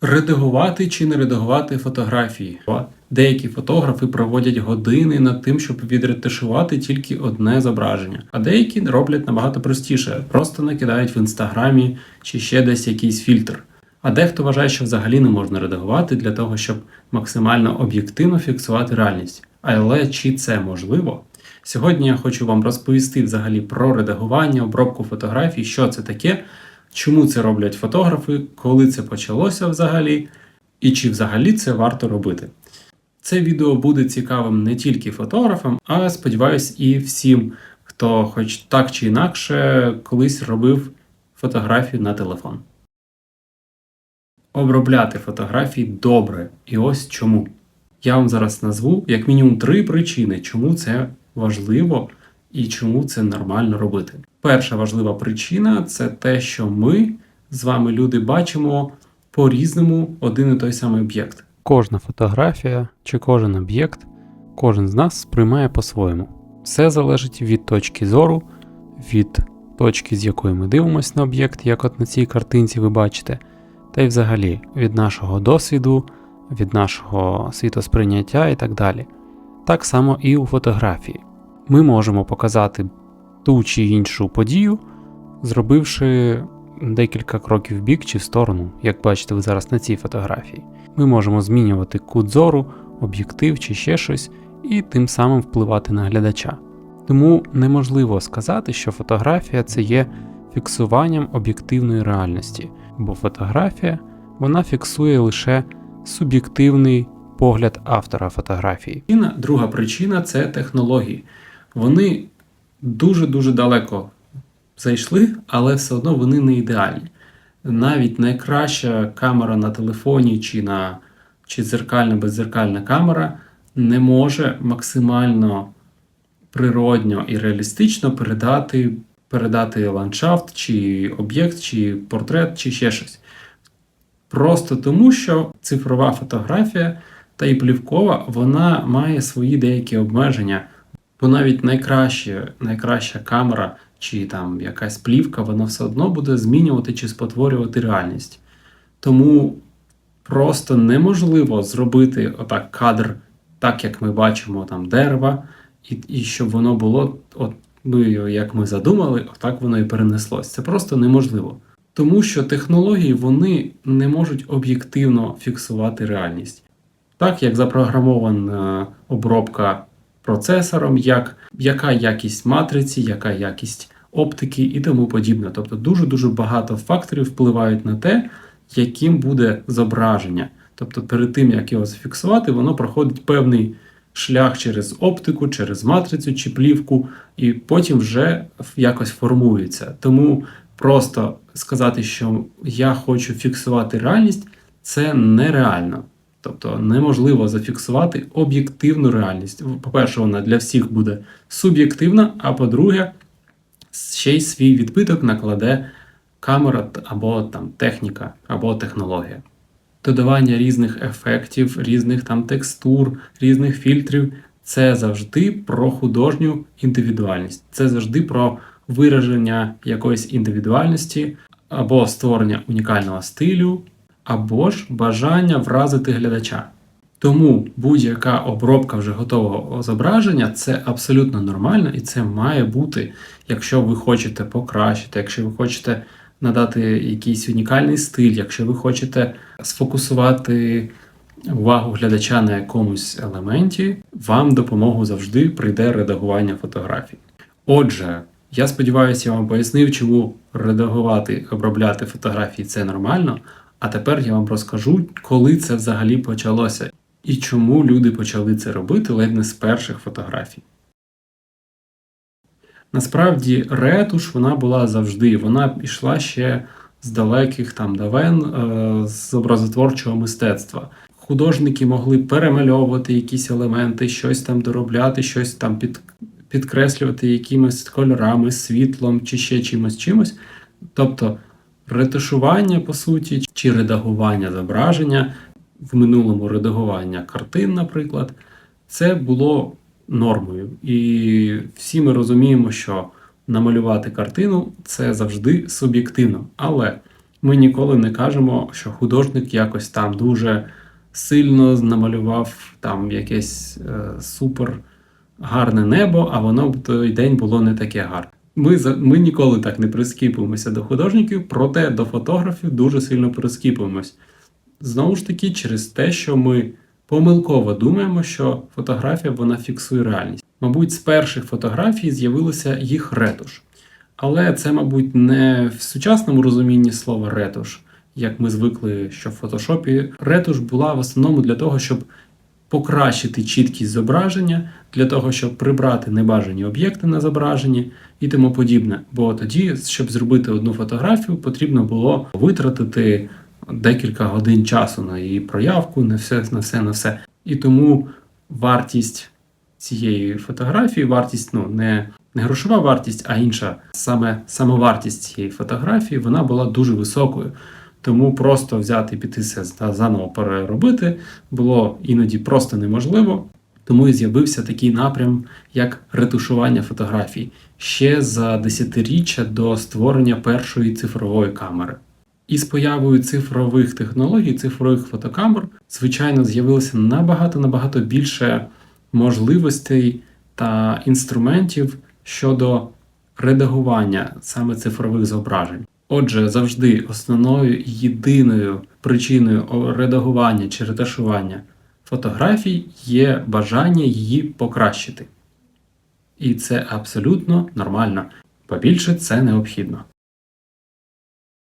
Редагувати чи не редагувати фотографії. Деякі фотографи проводять години над тим, щоб відретушувати тільки одне зображення, а деякі роблять набагато простіше, просто накидають в інстаграмі чи ще десь якийсь фільтр. А дехто вважає, що взагалі не можна редагувати для того, щоб максимально об'єктивно фіксувати реальність. Але чи це можливо? Сьогодні я хочу вам розповісти взагалі про редагування, обробку фотографій, що це таке, чому це роблять фотографи, коли це почалося взагалі, і чи взагалі це варто робити. Це відео буде цікавим не тільки фотографам, а сподіваюсь, і всім, хто хоч так чи інакше колись робив фотографію на телефон. Обробляти фотографії добре. І ось чому. Я вам зараз назву як мінімум три причини, чому це важливо і чому це нормально робити. Перша важлива причина це те, що ми з вами, люди, бачимо по-різному один і той самий об'єкт. Кожна фотографія чи кожен об'єкт, кожен з нас сприймає по-своєму. Все залежить від точки зору, від точки, з якої ми дивимося на об'єкт, як от на цій картинці ви бачите, та й взагалі від нашого досвіду, від нашого світосприйняття і так далі. Так само і у фотографії. Ми можемо показати ту чи іншу подію, зробивши декілька кроків в бік чи в сторону, як бачите ви зараз на цій фотографії. Ми можемо змінювати кут зору, об'єктив чи ще щось, і тим самим впливати на глядача. Тому неможливо сказати, що фотографія це є фіксуванням об'єктивної реальності, бо фотографія вона фіксує лише суб'єктивний погляд автора фотографії. І друга причина це технології. Вони дуже-дуже далеко зайшли, але все одно вони не ідеальні. Навіть найкраща камера на телефоні чи на чи дзеркальна беззеркальна камера не може максимально природньо і реалістично передати передати ландшафт, чи об'єкт, чи портрет, чи ще щось. Просто тому, що цифрова фотографія та і плівкова вона має свої деякі обмеження, бо навіть найкраща, найкраща камера чи там якась плівка, вона все одно буде змінювати чи спотворювати реальність. Тому просто неможливо зробити отак кадр, так як ми бачимо там дерева, і і щоб воно було, от, ну, як ми задумали, отак воно і перенеслось. Це просто неможливо. Тому що технології вони не можуть об'єктивно фіксувати реальність. Так як запрограмована обробка процесором, як, яка якість матриці, яка якість оптики і тому подібне. Тобто дуже-дуже багато факторів впливають на те, яким буде зображення. Тобто, перед тим, як його зафіксувати, воно проходить певний шлях через оптику, через матрицю чи плівку, і потім вже якось формується. Тому просто сказати, що я хочу фіксувати реальність, це нереально. Тобто неможливо зафіксувати об'єктивну реальність. По-перше, вона для всіх буде суб'єктивна, а по-друге, ще й свій відбиток накладе камера або там техніка, або технологія. Додавання різних ефектів, різних там текстур, різних фільтрів це завжди про художню індивідуальність, це завжди про вираження якоїсь індивідуальності, або створення унікального стилю, або ж бажання вразити глядача. Тому будь-яка обробка вже готового зображення це абсолютно нормально і це має бути, якщо ви хочете покращити, якщо ви хочете надати якийсь унікальний стиль, якщо ви хочете сфокусувати увагу глядача на якомусь елементі, вам допомогу завжди прийде редагування фотографій. Отже, я сподіваюся, я вам пояснив, чому редагувати, обробляти фотографії це нормально. А тепер я вам розкажу, коли це взагалі почалося і чому люди почали це робити ледь не з перших фотографій. Насправді, ретуш вона була завжди, вона пішла ще з далеких там давен е, з образотворчого мистецтва. Художники могли перемальовувати якісь елементи, щось там доробляти, щось там під, підкреслювати якимись кольорами, світлом чи ще чимось чимось. Тобто ретушування, по суті, чи редагування зображення в минулому редагування картин, наприклад, це було нормою. І всі ми розуміємо, що намалювати картину це завжди суб'єктивно. Але Ми ніколи не кажемо, що художник якось там дуже сильно намалював там якесь е, супер гарне небо, а воно в той день було не таке гарне. Ми, за- ми ніколи так не прискіпуємося до художників, проте до фотографів дуже сильно прискіпуємось. Знову ж таки, через те, що ми помилково думаємо, що фотографія вона фіксує реальність. Мабуть, з перших фотографій з'явилася їх ретуш. Але це, мабуть, не в сучасному розумінні слова ретуш, як ми звикли, що в фотошопі ретуш була в основному для того, щоб покращити чіткість зображення, для того, щоб прибрати небажані об'єкти на зображенні і тому подібне. Бо тоді, щоб зробити одну фотографію, потрібно було витратити декілька годин часу на її проявку, на все, на все, на все. І тому вартість цієї фотографії, вартість, ну не, не грошова вартість, а інша, саме самовартість цієї фотографії, вона була дуже високою. Тому просто взяти і піти за- заново переробити було іноді просто неможливо. Тому і з'явився такий напрям, як ретушування фотографій ще за десятиріччя до створення першої цифрової камери. І з появою цифрових технологій, цифрових фотокамер, звичайно, з'явилося набагато набагато більше можливостей та інструментів щодо редагування саме цифрових зображень. Отже, завжди основною і єдиною причиною редагування чи ретушування фотографій є бажання її покращити. І це абсолютно нормально, побільше це необхідно.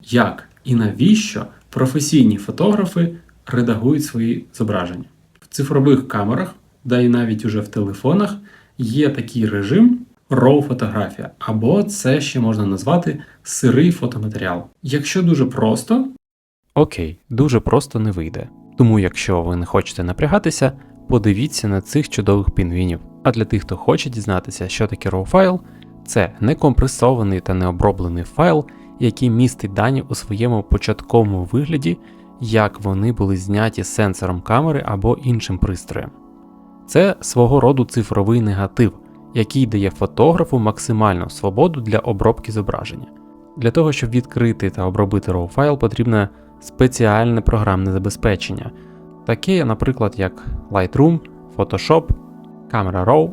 Як і навіщо професійні фотографи редагують свої зображення? В цифрових камерах, да і навіть уже в телефонах, є такий режим RAW фотографія, або це ще можна назвати сирий фотоматеріал. Якщо дуже просто, Окей, дуже просто не вийде. Тому, якщо ви не хочете напрягатися, подивіться на цих чудових пінгвінів. А для тих, хто хоче дізнатися, що таке RAW файл, це некомпресований та необроблений файл, який містить дані у своєму початковому вигляді, як вони були зняті сенсором камери або іншим пристроєм. Це свого роду цифровий негатив, який дає фотографу максимальну свободу для обробки зображення. Для того, щоб відкрити та обробити RAW файл, потрібне спеціальне програмне забезпечення, таке, наприклад, як Lightroom, Photoshop, Camera Raw,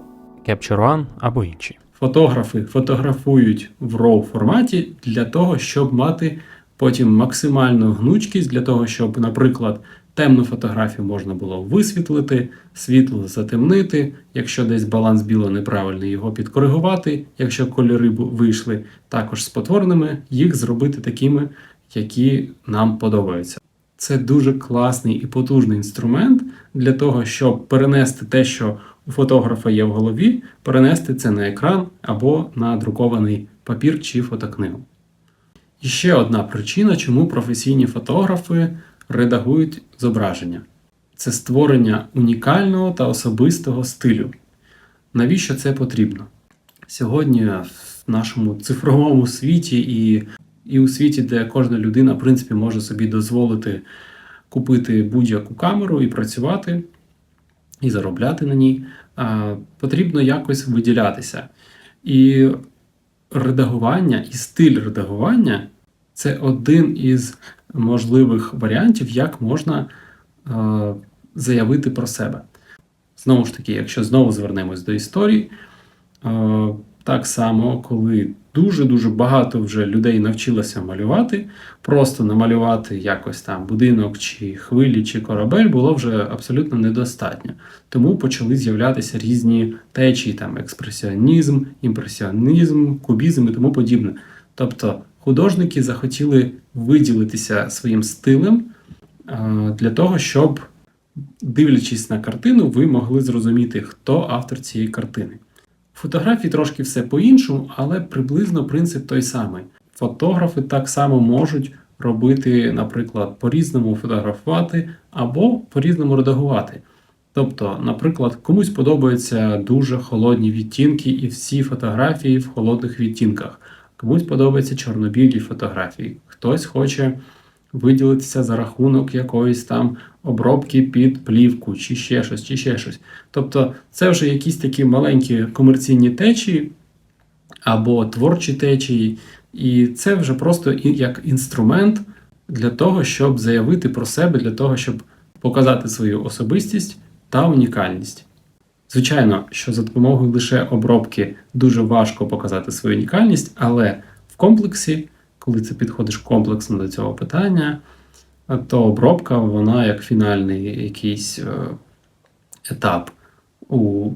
Capture One або інші. фотографи фотографують в RAW форматі для того, щоб мати потім максимальну гнучкість, для того, щоб, наприклад, темну фотографію можна було висвітлити, світло затемнити, якщо десь баланс біло неправильний, його підкоригувати, якщо кольори вийшли також спотвореними, їх зробити такими, які нам подобаються. Це дуже класний і потужний інструмент для того, щоб перенести те, що у фотографа є в голові, перенести це на екран або на друкований папір чи фотокнигу. І ще одна причина, чому професійні фотографи редагують зображення це створення унікального та особистого стилю. Навіщо це потрібно? Сьогодні в нашому цифровому світі і, і у світі, де кожна людина, в принципі, може собі дозволити купити будь-яку камеру і працювати, і заробляти на ній, потрібно якось виділятися. І редагування і стиль редагування це один із можливих варіантів, як можна заявити про себе. Знову ж таки, якщо знову звернемось до історії, так само, коли дуже-дуже багато вже людей навчилося малювати, просто намалювати якось там будинок, чи хвилі, чи корабель було вже абсолютно недостатньо. Тому почали з'являтися різні течії, там експресіонізм, імпресіонізм, кубізм і тому подібне. Тобто художники захотіли виділитися своїм стилем для того, щоб, дивлячись на картину, ви могли зрозуміти, хто автор цієї картини. Фотографії трошки все по-іншому, але приблизно принцип той самий. Фотографи так само можуть робити, наприклад, по-різному фотографувати або по-різному редагувати. Тобто, наприклад, комусь подобаються дуже холодні відтінки і всі фотографії в холодних відтінках. Комусь подобаються чорнобілі фотографії. Хтось хоче виділитися за рахунок якоїсь там обробки під плівку, чи ще щось, чи ще щось. Тобто, це вже якісь такі маленькі комерційні течії або творчі течії, і це вже просто як інструмент для того, щоб заявити про себе, для того, щоб показати свою особистість та унікальність. Звичайно, що за допомогою лише обробки дуже важко показати свою унікальність, але в комплексі, коли ти підходиш комплексно до цього питання, то обробка, вона як фінальний якийсь е, етап у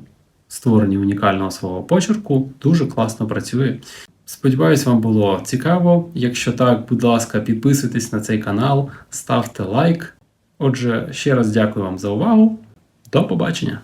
створенні унікального свого почерку, дуже класно працює. Сподіваюсь, вам було цікаво. Якщо так, будь ласка, підписуйтесь на цей канал, ставте лайк. Отже, ще раз дякую вам за увагу. До побачення!